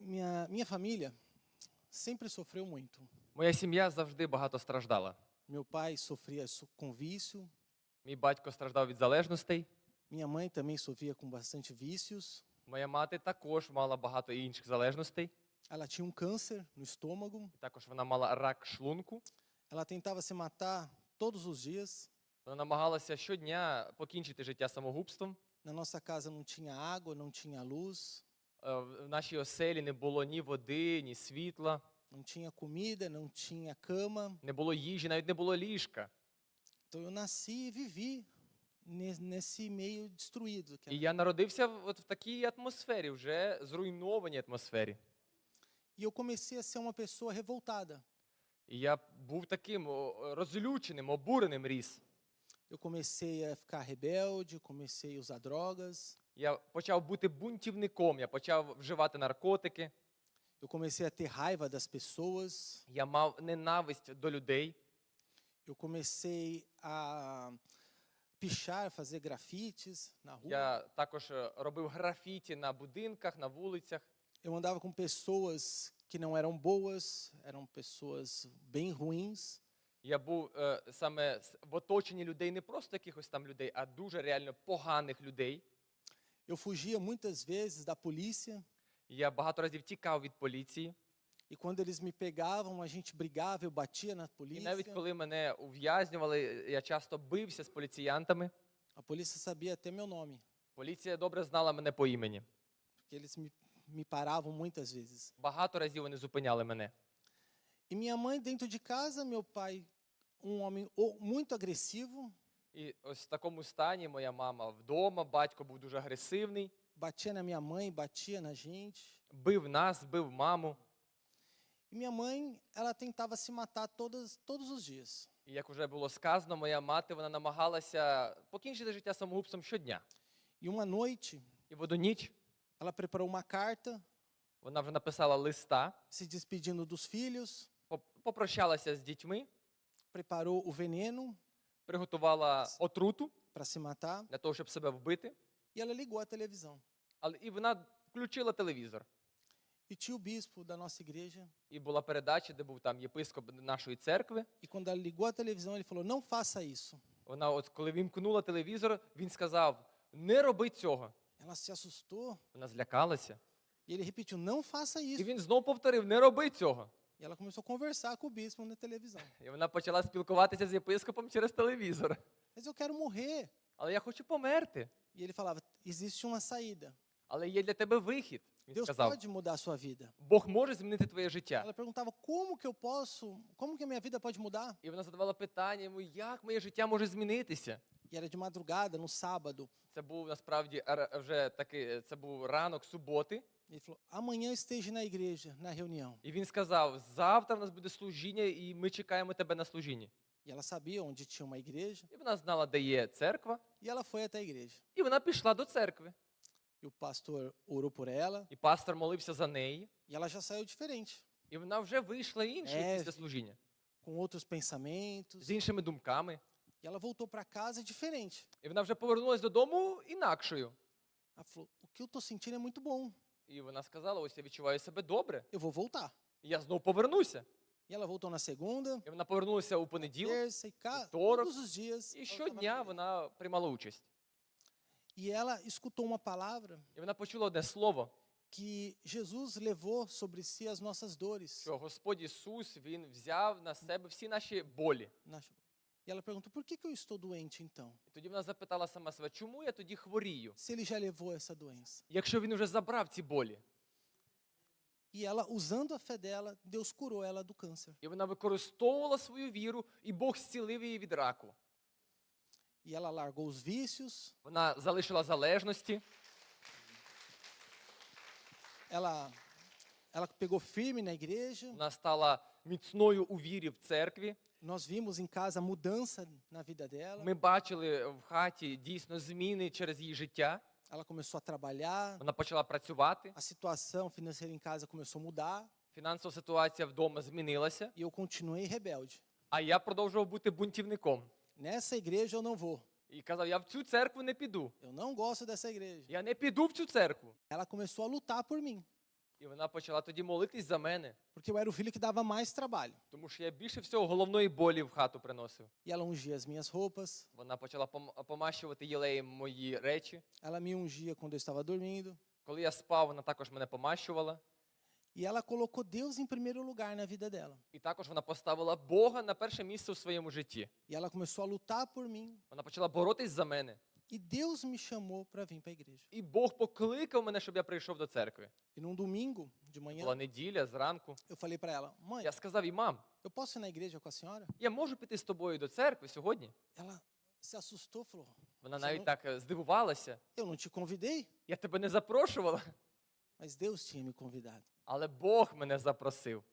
Minha, minha família sempre sofreu muito. Моя сім'я завжди багато страждала. Meu pai sofria so- com vício, Мій батько страждав від залежностей. minha mãe também sofria com bastante vícios. Моя мати також мала багато інших залежностей. Ela tinha um câncer no estômago. Також вона мала рак шлунку. Ela tentava se matar todos os dias. Вона намагалася щодня покінчити життя самогубством. Na nossa casa não tinha água, não tinha luz, Е, В нашій оселі не було ні води, ні світла, não tinha comida, não tinha cama. не було їжі, навіть не було ліжка. Então eu nasci e vivi nesse meio destruído. І я народився от в такій атмосфері, вже зруйнованій атмосфері. E eu comecei a ser uma pessoa revoltada. І я був таким розлюченим, обуреним ріс. Eu comecei a ficar rebelde, comecei a usar drogas, Я почав бути бунтівником, я почав вживати наркотики, eu comecei a ter raiva das pessoas, я мав ненависть до людей. eu comecei a pichar, fazer grafites na rua. Я також е, робив графіті на будинках, на вулицях. Eu andava com pessoas que não eram boas, eram pessoas bem ruins. Я був е, саме в оточенні людей, не просто якихось там людей, а дуже реально поганих людей. Eu fugia muitas vezes da polícia Я багато разів тікав від поліції. e quando eles me pegavam, a gente brigava, eu batia na І навіть polícia. коли мене ув'язнювали, я часто бився з поліціянтами. A polícia sabia até meu nome, Поліція добре знала мене по імені. porque eles me, me paravam muitas vezes. Багато разів вони зупиняли мене. E minha mãe dentro de casa, meu pai, um homem o- muito agressivo, І ось в такому стані моя мама вдома, батько був дуже агресивний, batia na minha mãe, batia na gente. бив нас, бив маму. E minha mãe, ela tentava se matar todas, todos os dias. І як вже було сказано, моя мати вона намагалася покінчити життя самогубством щодня. E uma noite, І в одну ніч ela preparou uma carta вона вже написала листа, se despedindo dos filhos, поп- попрощалася з дітьми, preparou o veneno приготувала отруту para se matar для того, щоб себе вбити. e ela ligou a televisão. Але і вона включила телевізор. E tinha o bispo da nossa igreja. І була передача, де був там єпископ нашої церкви. E quando ela ligou a televisão, ele falou: Não faça isso. Вона, от коли вімкнула телевізор, він сказав: не роби цього. Ela se assustou Вона злякалася. e ele repetiu: Não faça І він знов повторив: не роби цього. E ela começou a conversar com o bispo na televisão. І вона почала спілкуватися з єпископом через телевізор. Mas eu quero morrer. Але я хочу померти. E ele falava: Existe uma saída. Але є для тебе вихід. Він Deus сказав: pode mudar a sua vida. Бог може змінити твоє життя. Ela perguntava: Como que eu posso? Como que a minha vida pode mudar? І вона задавала питання йому, як моє життя може змінитися. E era de madrugada, no sábado. Це був насправді вже такий, це був ранок суботи. Ele falou: Amanhã esteja na igreja, na reunião. І він сказав: завтра в нас буде служіння, і ми чекаємо тебе на служінні. E ela sabia onde tinha uma igreja. І вона знала, де є церква, E ela foi até a igreja. і вона пішла до церкви. E o pastor orou por ela. І пастор молився за неї, E ela já saiu diferente, і вона вже вийшла іншою Е, після служіння, com outros pensamentos. з іншими думками. E ela voltou para casa diferente. І вона вже повернулася додому інакшою. Ela falou: O que eu estou sentindo é muito bom. І вона сказала: ось я відчуваю себе добре. Eu vou voltar. І я знов повернуся. E ela voltou na segunda, І вона повернулася у понеділок, terça e ca... Вторник. todos os dias. і ela щодня igreja. вона приймала участь. E ela escutou uma palavra І вона почула одне слово, que Jesus levou sobre si as nossas dores. що Господь Ісус Він взяв на себе всі наші болі. Nas- E ela perguntou: Por que, que eu estou doente então? І тоді вона запитала сама себе, чому я тоді хворію, Se ele já levou essa doença. якщо він вже забрав ці болі. E ela, usando a fé dela, Deus curou ela do câncer. І вона використовувала свою віру, і Бог зцілив її від раку. E ela largou os vícios, Вона залишила залежності, ela, ela pegou firme na igreja. вона стала міцною у вірі в церкві. Nós vimos em casa mudança na vida dela. Ми бачили в хаті дійсно зміни через її життя. Ela começou a trabalhar, Вона почала працювати, a situação financeira em casa começou a mudar фінансова ситуація вдома змінилася, e eu continuei rebelde. а я продовжував бути бунтівником. Nessa igreja eu não vou. І казав, я в цю церкву не піду. Eu não gosto dessa igreja. Я не піду в цю церкву. Ela começou a lutar por mim. І вона почала тоді молитись за мене, porque eu era o filho que dava mais trabalho. тому що я більше всього головної болі в хату приносив. E ela ungia as minhas roupas, Вона почала пом- помащувати єлеєм мої речі. ela me ungia quando eu estava dormindo. Коли я спав, вона також мене помащувала. E ela colocou Deus em primeiro lugar na vida dela. І також вона поставила Бога на перше місце у своєму житті. E ela começou a lutar por mim. Вона почала боротись за мене. E Deus me chamou para vir para a igreja. І Бог покликав мене, щоб я прийшов до церкви. E num domingo de Була неділя зранку. eu falei para ela: Mãe, Я сказав їй, мам, eu posso ir na igreja com a senhora? я можу піти з тобою до церкви сьогодні. Ela se assustou, falou: Вона навіть так е, здивувалася. Eu não te convidei, Я тебе не запрошувала, mas Deus tinha me convidado. але Бог мене запросив.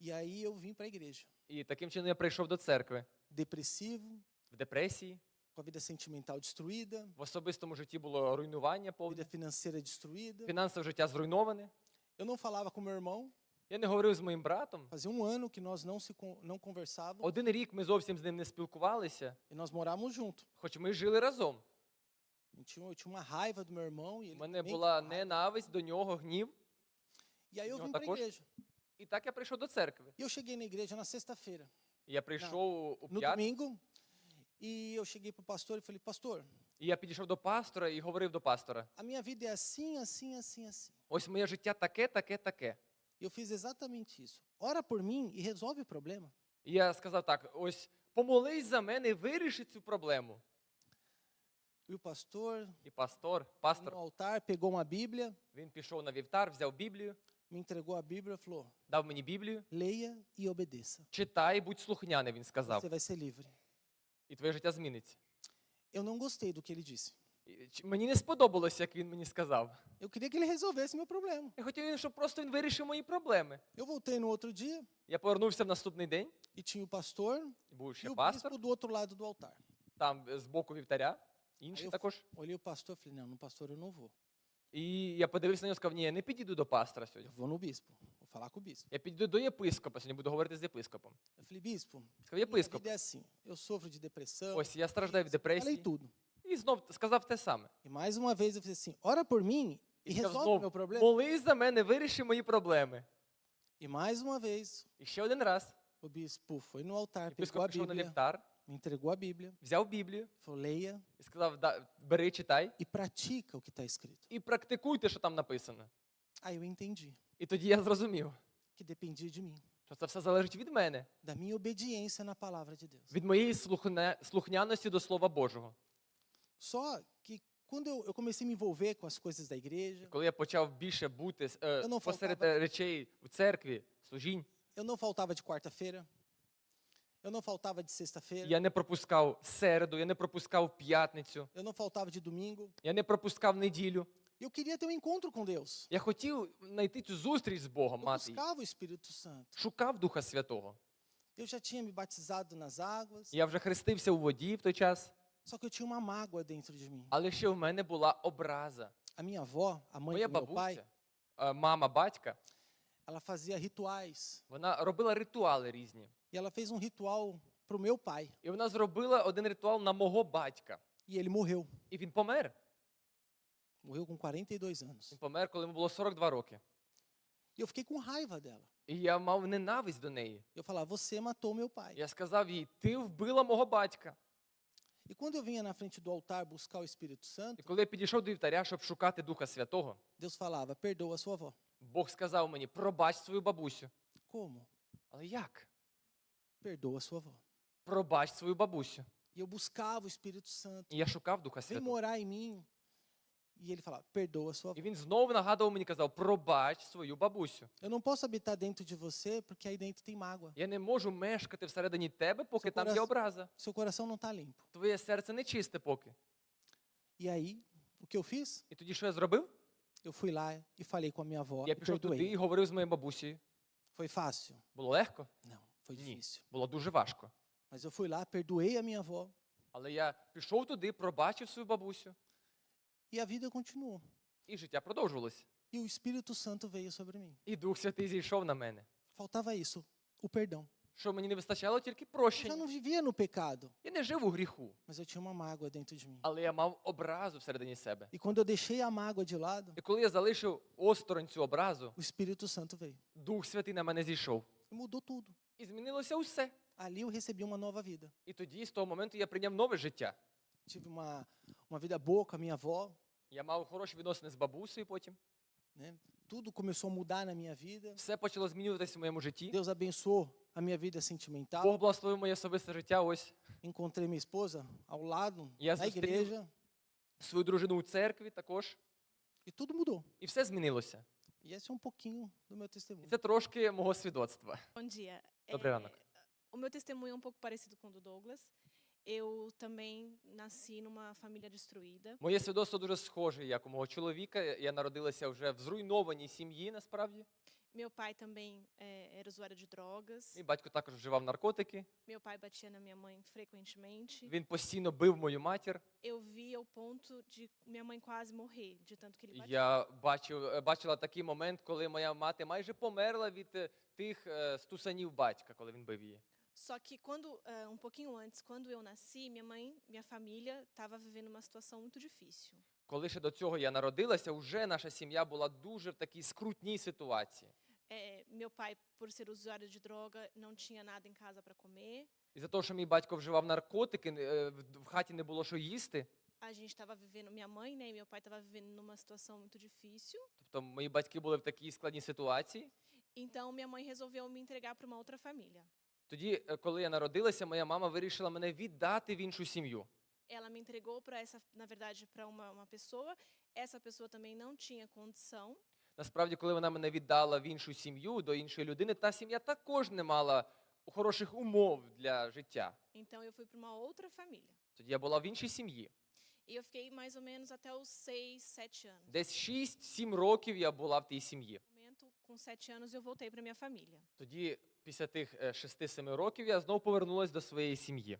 E aí eu vim para a igreja, І таким чином я прийшов до церкви depressivo, в депресії. Com a vida sentimental destruída, В особистому житті було руйнування vida повне, financeira destruída. фінансове життя зруйноване. Eu não falava com meu irmão, Я не говорив з моїм братом. fazia um ano que nós não se con- não conversávamos Один рік ми зовсім з ним не спілкувалися, e nós morávamos junto. хоч ми жили разом. Eu tinha, eu tinha uma raiva do meu irmão e У ele мене também була tinha raiva. ненависть до нього, гнів. E aí eu vim para a igreja. І так я прийшов до церкви. E eu cheguei na igreja na sexta-feira, І Я прийшов у no п'ятницю, domingo, e eu cheguei para o pastor e falei: Pastor, і я підійшов до пастора і говорив до пастора: a minha vida é assim, assim, assim, assim. ось моє життя таке, таке, таке. E eu fiz exatamente isso. Ora por mim e resolve o problema. І я сказав так: ось помолись за мене і виріши цю проблему. E o pastor, І пастор, no пастор, altar, pegou uma Bíblia, він пішов на вівтар, взяв Біблію, me entregou a Bíblia e falou: дав мені Біблію. leia e obedeça. Читай, будь слухняний, він сказав, Você vai ser livre. І твоє життя зміниться. Eu não gostei do que ele disse. І ч- Мені не сподобалося, як він мені сказав. Eu queria que ele resolvesse meu problema. Я хотів, щоб просто він вирішив мої проблеми. Eu voltei no outro dia Я повернувся в наступний день, e tinha o pastor і був e ще o пастор, bispo do outro lado do altar. там е, з боку вівтаря, інший Aí eu також. olhei o pastor e falei: não, no pastor eu não vou. І я подивився на нього і сказав, ні, я не підійду до пастора Eu сьогодні. vou no bispo. Falar com o bispo. Я підійду до єпископа, сьогодні буду говорити з єпископом. Eu falei: bispo, Сказав, minha єпископ, vida é assim. Eu sofro de depressão. ось я страждаю від Falei депресії. tudo. І знов сказав те саме. E mais uma vez eu falei assim: ora por mim e І сказав resolve meu знов, problema. молись за мене, виріши мої проблеми. E mais uma vez І ще один раз. o bispo foi no altar, pegou Єпископ a пішов на Bíblia, вівтар, me entregou a Bíblia, взяв Біблію falou: leia і сказав, «Да, бери, читай e pratica o que está escrito. і практикуйте, що там написано. Aí eu entendi І тоді я зрозумів, que dependia de mim, що це все залежить від мене, da minha obediência na palavra de Deus. від моєї слухне- слухняності до Слова Божого. Só que quando eu, eu comecei a me envolver com as coisas da igreja, Коли я почав більше бути е, Я посеред фалтава. е, речей в церкві, служінь, eu não faltava de quarta-feira, eu não faltava de sexta-feira, я не пропускав середу, я не пропускав п'ятницю, eu não faltava de domingo. я не пропускав неділю. Eu queria ter um encontro com Deus. Я хотів знайти цю зустріч з Богом, Eu мати. її. buscava o Espírito Santo. Шукав Духа Святого. Eu já tinha me batizado nas águas, Я вже хрестився у воді в той час, só que eu tinha uma mágoa dentro de mim. але ще в мене була образа. A minha avó, a mãe Моя do meu pai, бабуся, е, мама, батька, ela fazia rituais. вона робила ритуали різні. E ela fez um ritual para o meu pai. І вона зробила один ритуал на мого батька. E ele morreu. І він помер. Morreu com 42 anos. Він помер, коли йому було 42 роки. E eu fiquei com raiva dela. І я мав ненависть до неї. Eu falava, você matou meu pai. Я сказав їй: ти вбила мого батька. E quando eu vinha na frente do altar buscar o Espírito І Santo, коли я підійшов до вівтаря, щоб шукати Духа Святого, Deus falava, perdoa sua avó. Бог сказав мені: пробач свою бабусю. Como? Але як? Perdoa sua avó. Пробач свою бабусю. E eu buscava o Espírito Santo. І я шукав Духа Vem Святого. morar em mim. E ele falava, perdoa sua avó. І він знову нагадував мені, казав: пробач свою бабусю. Eu não posso habitar dentro de você porque aí dentro tem mágoa. Я не можу мешкати всередині тебе, поки Це там є пораз- образа. Seu coração não está limpo. Твоє серце не чисте поки. E aí, o que eu fiz? І тоді що я зробив? Eu fui lá e falei com a minha avó Я e пішов туди perdoei. і говорив з моєю бабусею. Foi fácil? Було легко? Não, foi Ні, difícil. було дуже важко. Mas eu fui lá, perdoei a minha avó Але я пішов туди, пробачив свою бабусю, e a vida continuou. і життя продовжувалося. E o Espírito Santo veio sobre mim. І Дух Святий зійшов на мене. Faltava isso, o perdão. що мені не вистачало тільки Eu já прощення. não vivia no pecado, Я не жив у гріху, mas eu tinha uma mágoa dentro de mim. але я мав образу всередині себе. E quando eu deixei a mágoa de lado, І коли я залишив осторонь цю образу, o Espírito Santo veio Дух Святий на мене зійшов. e mudou tudo. І змінилося усе. Ali eu recebi uma nova vida. І тоді, з того моменту, я прийняв нове життя. Tive uma, uma vida boa com a minha avó, Я мав хороші відносини з бабусею потім. né? Tudo começou a mudar na minha vida. Все почало змінюватися в моєму житті. Deus abençoou a minha vida sentimental. Бог благословив моє особисте життя. Ось Encontrei minha esposa ao lado, E as na duas teriam- igreja, свою дружину у церкві також. e tudo mudou. І все змінилося. E esse é um pouquinho do meu І testemunho. це трошки мого свідоцтва. Bom dia. Добрий É, ранок. o meu testemunho é um pouco parecido com o do Douglas. Eu também nasci numa família destruída. Моє свідоцтво дуже схоже, як у мого чоловіка. Я народилася вже в зруйнованій сім'ї, насправді. Meu pai também é, era usuário de drogas. Мій батько також вживав наркотики. Meu pai batia na minha mãe frequentemente. Він постійно бив мою матір. Eu via o ponto de minha mãe quase morrer, de tanto que ele batia. Я бачив, е, бачила такий момент, коли моя мати майже померла від е, тих е, стусанів батька, коли він бив її. Só que quando, eh, um pouquinho antes, quando eu nasci, minha mãe, minha família estava vivendo uma situação muito difícil. Коли ще до цього я народилася, вже наша сім'я була дуже в такій скрутній ситуації. Eh, meu pai, por ser usuário de droga, não tinha nada em casa para comer. І за того, що мій батько вживав наркотики, е, в в хаті не було що їсти. a gente estava vivendo, minha mãe né, e meu pai estavam vivendo numa situação muito difícil. Тобто мої батьки були в такій складній ситуації. Então minha mãe resolveu me entregar para uma outra família. Тоді, е, коли я народилася, моя мама вирішила мене віддати в іншу сім'ю. Ela me entregou para essa, na verdade, para uma, uma pessoa. Essa pessoa também não tinha condição. Насправді, коли вона мене віддала в іншу сім'ю до іншої людини, та сім'я також не мала хороших умов для життя. Então eu fui para uma outra família. Тоді я була в іншій сім'ї. E eu fiquei mais ou menos até os 6, 7 anos. Десь 6-7 років я була в тій сім'ї. No momento, com 7 anos, eu voltei para minha família. Тоді, після тих е, 6-7 років, я знову повернулася до своєї сім'ї.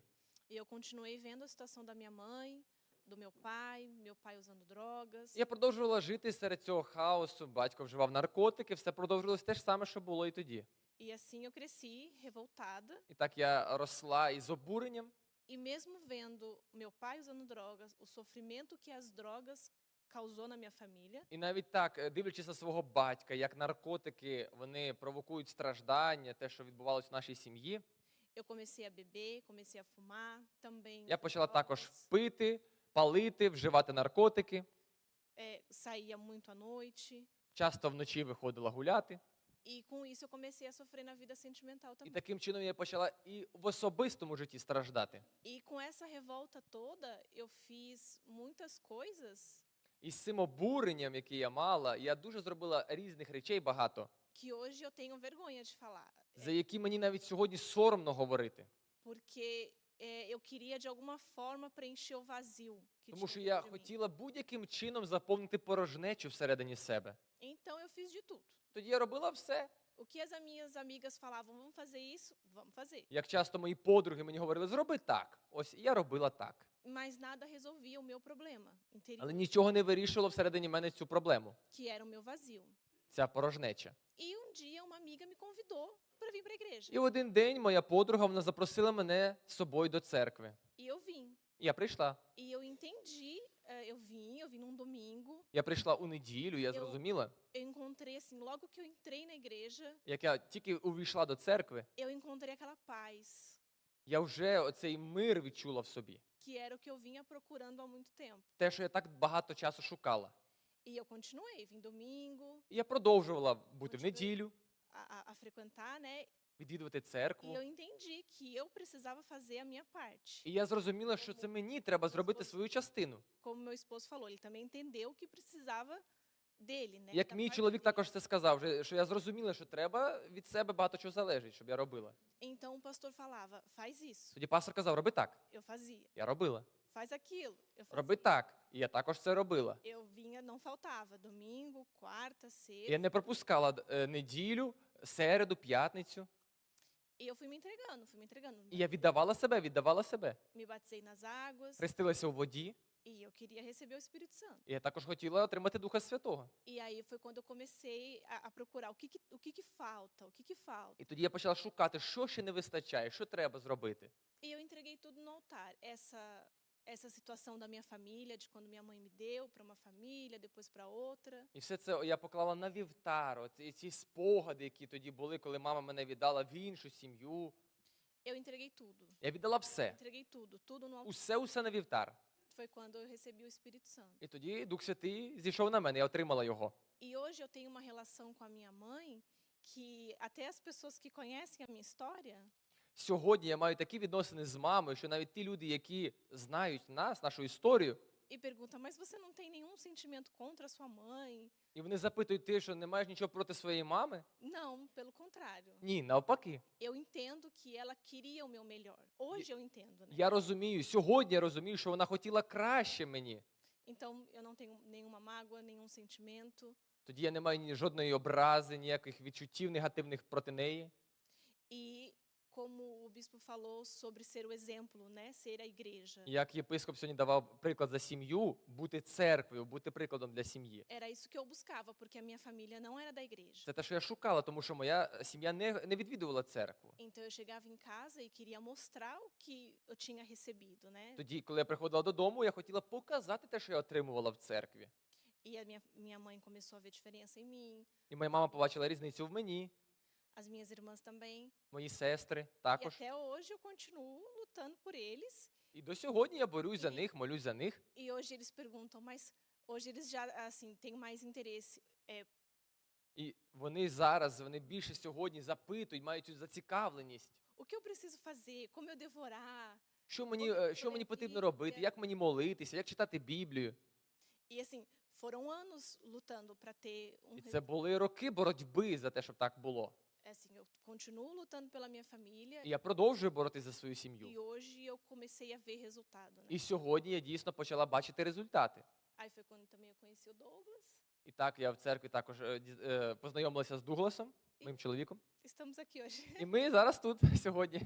E eu continuei vendo a situação da minha mãe, do meu pai, meu pai usando drogas. Я продовжувала жити серед цього хаосу. Батько вживав наркотики, все продовжувалось те ж саме, що було і тоді. E assim eu cresci revoltada. І так я росла із обуренням. E mesmo vendo meu pai usando drogas, o sofrimento que as drogas causou na minha família, І навіть так, е, дивлячись на свого батька, як наркотики вони провокують страждання, те, що відбувалося в нашій сім'ї, eu comecei a beber, comecei a fumar, também я почала також пити, палити, вживати наркотики. eh, saía muito à noite. Часто вночі виходила гуляти. E com isso eu comecei a sofrer na vida sentimental І também. таким чином я почала і в особистому житті страждати. E com essa revolta toda, eu fiz muitas coisas І з цим обуренням, яке я мала, я дуже зробила різних речей багато, que hoje eu tenho vergonha de falar. за які мені навіть сьогодні соромно говорити. Porque eh, eu queria, de alguma forma, preencher o vazio que Тому tinha що я dentro de mim. хотіла будь-яким чином заповнити порожнечу всередині себе. Então eu fiz de tudo. Тоді я робила все. O que as minhas amigas falavam, vamos fazer isso? Vamos fazer. Як часто мої подруги мені говорили, зроби так. Ось і я робила так. Mas nada resolvia o meu problema interior, Але нічого не вирішило всередині мене цю проблему, que era o meu vazio. ця порожнеча. E um dia uma amiga me convidou para vir para a igreja. І в один день моя подруга вона запросила мене з собою до церкви. E eu vim. Я прийшла. E eu entendi, eh, eu vim, eu vim num domingo. Я прийшла у неділю, я зрозуміла, Eu encontrei assim, logo que eu entrei na igreja, як я тільки увійшла до церкви, eu encontrei aquela paz, я вже оцей мир відчула в собі. Que era o que eu vinha procurando há muito tempo. Те, що я так багато часу шукала. E eu continuei, vim domingo, І я продовжувала бути в неділю, a, a- a frequentar, né? відвідувати E церкву. eu entendi que eu precisava fazer a minha parte. І я зрозуміла, що це мені треба зробити свою частину. Como meu esposo falou, ele também entendeu que precisava? Як мій чоловік також це сказав, що- я зрозуміла, що треба від себе багато чого залежить, щоб я робила. Então o pastor falava, faz isso. Тоді пастор казав, роби так. Eu fazia. Я робила. Faz aquilo. Eu fazia. Роби так. І я також це робила. Eu vinha, não faltava. Domingo, quarta, sexta. Я не пропускала е, неділю, середу, п'ятницю. E eu fui me entregando, fui me entregando. І я віддавала себе, віддавала себе. Me batizei nas águas Хрестилася у воді, e eu queria receber o Espírito Santo. я також хотіла отримати Духа Святого. E aí foi quando eu comecei a, a procurar o que, que, o que, que falta, o que, que falta. І тоді я почала шукати, що ще не вистачає, що треба зробити. E eu entreguei tudo no altar. Essa essa situação da minha família, de quando minha mãe me deu para uma família, depois para outra. І все це я поклала на вівтар. Оці ці спогади, які тоді були, коли мама мене віддала в іншу сім'ю. Eu entreguei tudo. Я віддала все. Entreguei tudo, tudo no altar. Усе, усе на вівтар. Foi quando eu recebi o Espírito Santo. І тоді Дух Святий зійшов на мене, я отримала його. E hoje eu tenho uma relação com a minha mãe que até as pessoas que conhecem a minha história Сьогодні я маю такі відносини з мамою, що навіть ті люди, які знають нас, нашу історію, e perguntam: "Mas você não tem nenhum sentimento contra a sua mãe?" і вони запитують ти, що не маєш нічого проти своєї мами? Não, pelo contrário. Ні, навпаки. Eu entendo que ela queria o meu melhor. Hoje eu entendo, né? Я розумію, сьогодні я розумію, що вона хотіла краще мені. Então eu não tenho nenhuma mágoa, nenhum sentimento. Тоді я не маю ні жодної образи, ніяких відчуттів негативних проти неї. E como o bispo falou sobre ser o exemplo, né? Ser a igreja. Як єпископ сьогодні давав приклад за сім'ю, бути церквою, бути прикладом для сім'ї. Era isso que eu buscava, porque a minha família não era da igreja. Це те, що я шукала, тому що моя е, сім'я не, не відвідувала церкву. Então eu chegava em casa e queria mostrar o que eu tinha recebido, né? Тоді, коли я приходила додому, я хотіла показати те, що я отримувала в церкві. E a minha, minha mãe começou a ver diferença em mim, І моя мама побачила різницю в мені, as minhas irmãs também. мої сестри E також. até hoje eu continuo lutando por eles. І до сьогодні я борюсь за них, молюсь за них. E hoje eles perguntam, mas hoje eles já assim têm mais interesse. É, І вони зараз, вони більше сьогодні запитують, мають цю зацікавленість. o que eu preciso fazer? Como eu devorar? Що мені, От е, що мені потрібно робити, як мені молитися, як читати Біблію. E assim, foram anos lutando para ter um І це були роки боротьби за те, щоб так було. Assim, eu continuo lutando pela minha família І я продовжую боротися за свою e сім'ю. hoje eu comecei a ver resultado, né? І сьогодні я дійсно почала бачити результати. Aí foi quando também eu conheci o Douglas. І так я в церкві також е, діз- е, познайомилася з Дугласом, моїм чоловіком. Estamos aqui hoje. І ми зараз тут сьогодні.